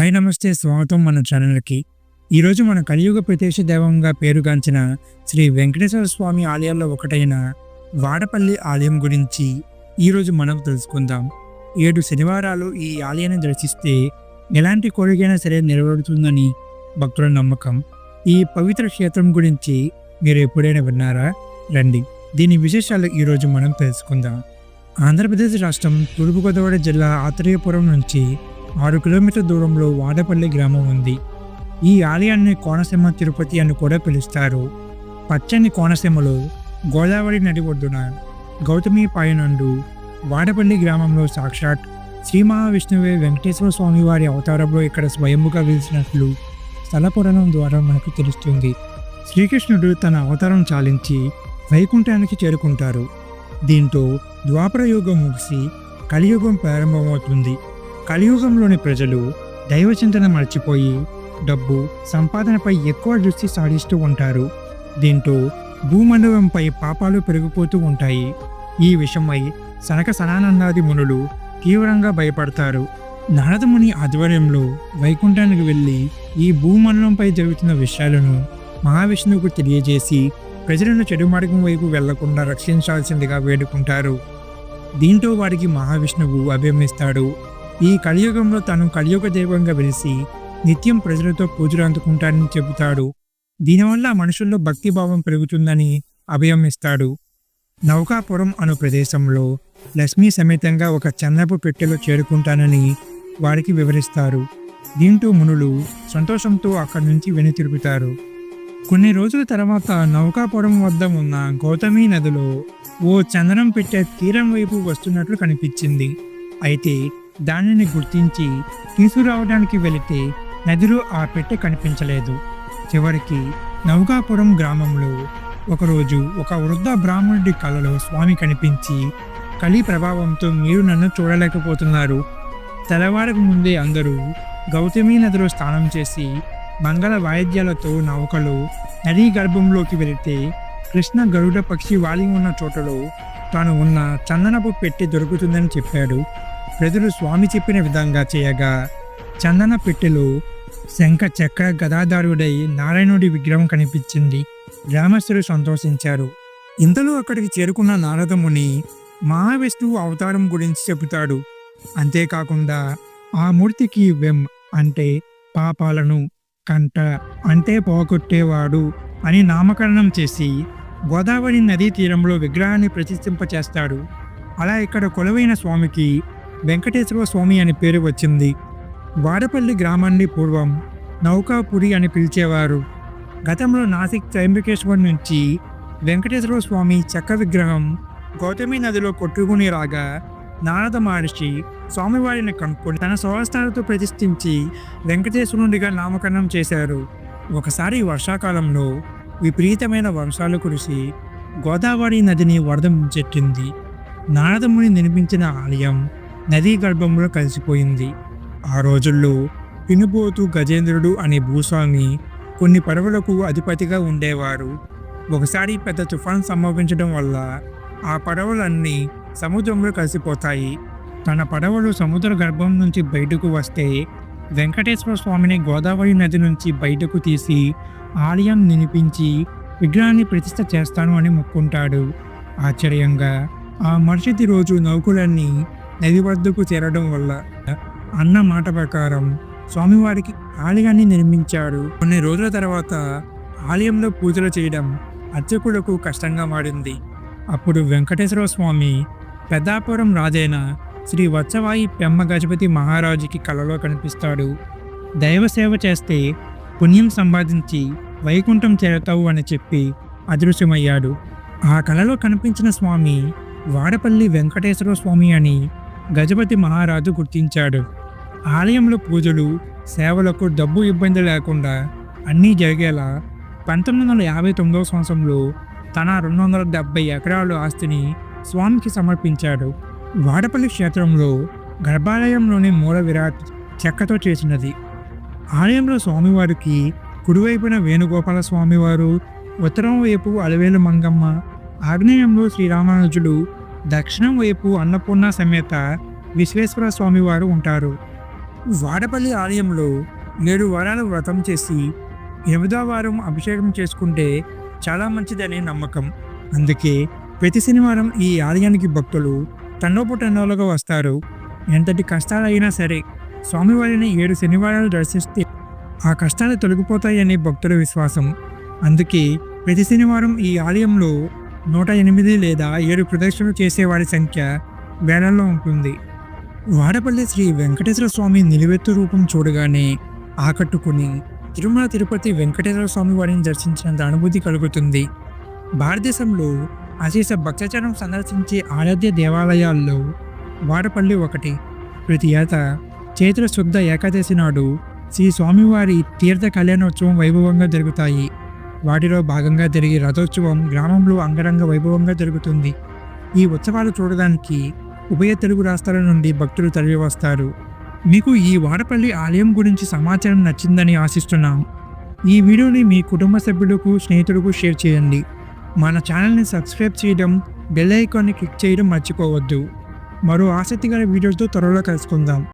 Hi నమస్తే స్వాగతం మన ఛానల్కి. ఈరోజు మన కలియుగ ప్రత్యక్ష దైవంగా పేరుగాంచిన శ్రీ వెంకటేశ్వర స్వామి ఆలయాల్లో ఒకటైన వాడపల్లి ఆలయం గురించి ఈరోజు మనం తెలుసుకుందాం. ఏడు శనివారాలు ఈ ఆలయాన్ని దర్శిస్తే ఎలాంటి కోరికైనా సరే నెరవేరుతుందని భక్తుల నమ్మకం. ఈ పవిత్ర క్షేత్రం గురించి మీరు ఎప్పుడైనా విన్నారా? రండి. దీని విశేషాలు ఈరోజు మనం తెలుసుకుందాం. ఆంధ్రప్రదేశ్ రాష్ట్రం తూర్పుగోదావరి జిల్లా ఆత్రేయపురం నుంచి ఆరు కిలోమీటర్ల దూరంలో వాడపల్లి గ్రామం ఉంది. ఈ ఆలయాన్ని కోనసీమ తిరుపతి అని కూడా పిలుస్తారు. పచ్చని కోనసీమలో గోదావరి నది ఒడ్డున గౌతమి పాయనండు వాడపల్లి గ్రామంలో సాక్షాత్ శ్రీ మహావిష్ణువే వెంకటేశ్వర స్వామి వారి అవతారంలో ఇక్కడ స్వయంగా వెలిసినట్లు స్థల పురాణం ద్వారా మనకు తెలుస్తుంది. శ్రీకృష్ణుడు తన అవతారం చాలించి వైకుంఠానికి చేరుకుంటారు. దీంతో ద్వాపర యుగం ముగిసి కలియుగం ప్రారంభమవుతుంది. కలియుగంలోని ప్రజలు దైవచింతన మర్చిపోయి డబ్బు సంపాదనపై ఎక్కువ దృష్టి సాధిస్తూ ఉంటారు. దీంతో భూమండలంపై పాపాలు పెరిగిపోతూ ఉంటాయి. ఈ విషయమై సనక సనానందాది మునులు తీవ్రంగా భయపడతారు. నారదముని ఆధ్వర్యంలో వైకుంఠానికి వెళ్ళి ఈ భూమండలంపై జరుగుతున్న విషయాలను మహావిష్ణువుకు తెలియజేసి ప్రజలను చెడు మార్గం వైపు వెళ్ళకుండా రక్షించాల్సిందిగా వేడుకుంటారు. దీంతో వారికి మహావిష్ణువు అభిమిస్తాడు ఈ కలియుగంలో తాను కలియుగ దైవంగా వెలిసి నిత్యం ప్రజలతో పూజలు అందుకుంటానని చెబుతాడు. దీనివల్ల మనుషుల్లో భక్తిభావం పెరుగుతుందని అభయం ఇస్తాడు. నౌకాపురం అను ప్రదేశంలో లక్ష్మీ సమేతంగా ఒక చందపు పెట్టెలో చేరుకుంటానని వారికి వివరిస్తారు. దీంతో మునులు సంతోషంతో అక్కడి నుంచి వెనుతిరుగుతారు కొన్ని రోజుల తర్వాత నౌకాపురం వద్ద ఉన్న గౌతమి నదిలో ఓ చందనం పెట్టె తీరం వైపు వస్తున్నట్లు కనిపించింది. అయితే దానిని గుర్తించి తీసుకురావడానికి వెళితే నదిలో ఆ పెట్టె కనిపించలేదు. చివరికి నౌకాపురం గ్రామంలో ఒకరోజు ఒక వృద్ధ బ్రాహ్మణుడి కలలో స్వామి కనిపించి కలి ప్రభావంతో మీరు నన్ను చూడలేకపోతున్నారు. తెల్లవారకు ముందే అందరూ గౌతమి నదిలో స్నానం చేసి మంగళ వాయిద్యాలతో నౌకలు నదీ గర్భంలోకి వెళితే కృష్ణ గరుడ పక్షి వాలి ఉన్న చోటలో తాను ఉన్న చందనపు పెట్టి దొరుకుతుందని చెప్పాడు. ప్రజలు స్వామి చెప్పిన విధంగా చేయగా చందన పెట్టెలో శంఖ చక్ర గదాధారుడై నారాయణుడి విగ్రహం కనిపించింది. గ్రామస్తులు సంతోషించారు. ఇంతలో అక్కడికి చేరుకున్న నారదముని మహావిష్ణువు అవతారం గురించి చెబుతాడు. అంతేకాకుండా ఆ మూర్తికి వెం అంటే పాపాలను కంట అంటే పోగొట్టేవాడు అని నామకరణం చేసి గోదావరి నదీ తీరంలో విగ్రహాన్ని ప్రతిష్ఠింపచేస్తాడు. అలా ఇక్కడ కొలువైన స్వామికి వెంకటేశ్వర స్వామి అని పేరు వచ్చింది. వాడపల్లి గ్రామాన్ని పూర్వం నౌకాపురి అని పిలిచేవారు. గతంలో నాసిక్ త్రయంబకేశ్వర్ నుంచి వెంకటేశ్వర స్వామి చెక్క విగ్రహం గౌతమి నదిలో కొట్టుకుని రాగా నారద మహర్షి స్వామివారిని కనుక్కొని తన స్వహస్తాలతో ప్రతిష్ఠించి వెంకటేశ్వరునిగా నామకరణం చేశారు. ఒకసారి వర్షాకాలంలో విపరీతమైన వర్షాలు కురిసి గోదావరి నదిని వరద ముంచెట్టింది నారదముని నిర్మించిన ఆలయం నదీ గర్భంలో కలిసిపోయింది. ఆ రోజుల్లో పినుబోతు గజేంద్రుడు అనే భూస్వామి కొన్ని పడవలకు అధిపతిగా ఉండేవారు. ఒకసారి పెద్ద తుఫాన్ సంభవించడం వల్ల ఆ పడవలన్నీ సముద్రంలో కలిసిపోతాయి. తన పడవలు సముద్ర గర్భం నుంచి బయటకు వస్తే వెంకటేశ్వర స్వామిని గోదావరి నది నుంచి బయటకు తీసి ఆలయం నినిపించి విగ్రహాన్ని ప్రతిష్ట చేస్తాను అని మొక్కుంటాడు. ఆశ్చర్యంగా ఆ మరుసటి రోజు నౌకులన్నీ నది వద్దకు చేరడం వల్ల అన్న మాట ప్రకారం స్వామివారికి ఆలయాన్ని నిర్మించాడు. కొన్ని రోజుల తర్వాత ఆలయంలో పూజలు చేయడం అర్చకులకు కష్టంగా మారింది. అప్పుడు వెంకటేశ్వర స్వామి పెద్దాపురం రాజైన శ్రీ వత్సవాయి పెమ్మ గజపతి మహారాజుకి కలలో కనిపిస్తాడు. దైవ సేవ చేస్తే పుణ్యం సంపాదించి వైకుంఠం చేరతావు అని చెప్పి అదృశ్యమయ్యాడు. ఆ కలలో కనిపించిన స్వామి వాడపల్లి వెంకటేశ్వర స్వామి అని గజపతి మహారాజు గుర్తించాడు. ఆలయంలో పూజలు సేవలకు డబ్బు ఇబ్బంది లేకుండా అన్నీ జరిగేలా పంతొమ్మిది వందల యాభై తొమ్మిదవ సంవత్సరంలో తన రెండు వందల డెబ్బై ఎకరాల ఆస్తిని స్వామికి సమర్పించాడు. వాడపల్లి క్షేత్రంలో గర్భాలయంలోని మూల విరాట్ చెక్కతో చేసినది. ఆలయంలో స్వామివారికి కుడివైపున వేణుగోపాల స్వామివారు ఉత్తరం వైపు అలవేలు మంగమ్మ ఆగ్నేయంలో శ్రీరామానుజుడు దక్షిణం వైపు అన్నపూర్ణ సమేత విశ్వేశ్వర స్వామివారు ఉంటారు. వాడపల్లి ఆలయంలో ఏడు వారాలు వ్రతం చేసి ఎనిమిదో వారం అభిషేకం చేసుకుంటే చాలా మంచిదనే నమ్మకం. అందుకే ప్రతి శనివారం ఈ ఆలయానికి భక్తులు టన్నోపుటన్నోలుగా వస్తారు. ఎంతటి కష్టాలైనా సరే స్వామివారిని ఏడు శనివారాలు దర్శిస్తే ఆ కష్టాలు తొలగిపోతాయని భక్తుల విశ్వాసం. అందుకే ప్రతి శనివారం ఈ ఆలయంలో నూట ఎనిమిది లేదా ఏడు ప్రదక్షిణలు చేసేవారి సంఖ్య వేలల్లో ఉంటుంది. వాడపల్లి శ్రీ వెంకటేశ్వర స్వామి నిలువెత్తు రూపం చూడగానే ఆకట్టుకుని తిరుమల తిరుపతి వెంకటేశ్వర స్వామి వారిని దర్శించినంత అనుభూతి కలుగుతుంది. భారతదేశంలో అశేష భక్తజనం సందర్శించే ఆరాధ్య దేవాలయాల్లో వాడపల్లి ఒకటి. ప్రతి ఏటా చైత్ర శుద్ధ ఏకాదశి నాడు శ్రీ స్వామివారి తీర్థ కళ్యాణోత్సవం వైభవంగా జరుగుతాయి. వాటిలో భాగంగా జరిగే రథోత్సవం గ్రామంలో అంగరంగ వైభవంగా జరుగుతుంది. ఈ ఉత్సవాలు చూడడానికి ఉభయ తెలుగు రాష్ట్రాల నుండి భక్తులు తరలి వస్తారు మీకు ఈ వాడపల్లి ఆలయం గురించి సమాచారం నచ్చిందని ఆశిస్తున్నాం. ఈ వీడియోని మీ కుటుంబ సభ్యులకు స్నేహితులకు షేర్ చేయండి. మన ఛానల్ని సబ్స్క్రైబ్ చేయడం బెల్ ఐకాన్ని క్లిక్ చేయడం మర్చిపోవద్దు. మరో ఆసక్తికర వీడియోతో త్వరలో కలుసుకుందాం.